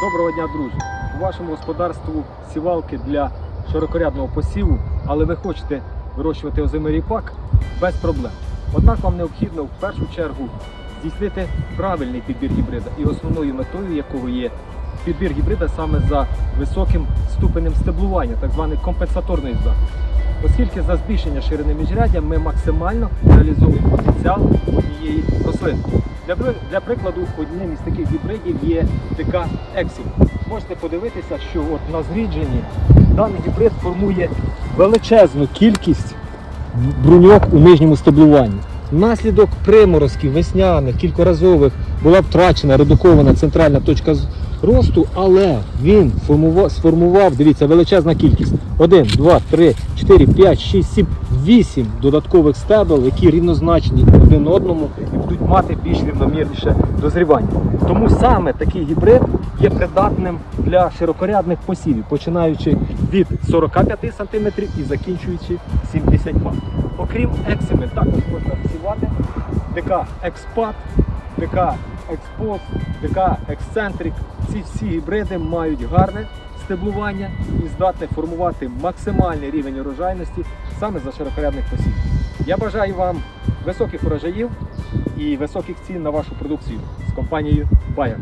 Доброго дня, друзі! У вашому господарству сівалки для широкорядного посіву, але ви хочете вирощувати озимий ріпак без проблем. Однак вам необхідно в першу чергу здійснити правильний підбір гібрида і основною метою якого є підбір гібрида саме за високим ступенем стеблування, так званий компенсаторний захист. Оскільки за збільшення ширини міжряддя ми максимально реалізовуємо потенціал однієї рослини. Для, для прикладу, одним із таких гібридів є ТК Ексім. Можете подивитися, що от на зрідженні даний гібрид формує величезну кількість бруньок у нижньому стеблуванні. Внаслідок приморозків весняних, кількоразових була втрачена редукована центральна точка росту, але він формував, сформував, дивіться, величезна кількість. 1, 2, 3, 4, 5, 6, 7, 8 додаткових стебел, які рівнозначні один одному і будуть мати більш рівномірніше дозрівання. Тому саме такий гібрид є придатним для широкорядних посівів, починаючи від 45 см і закінчуючи 70 Окрім ексими, також можна всівати ДК Експат, ДК Експос, ДК Ексцентрик. Ці всі гібриди мають гарне стеблування і здатне формувати максимальний рівень урожайності саме за широкорядних посів. Я бажаю вам високих урожаїв і високих цін на вашу продукцію з компанією Bayer.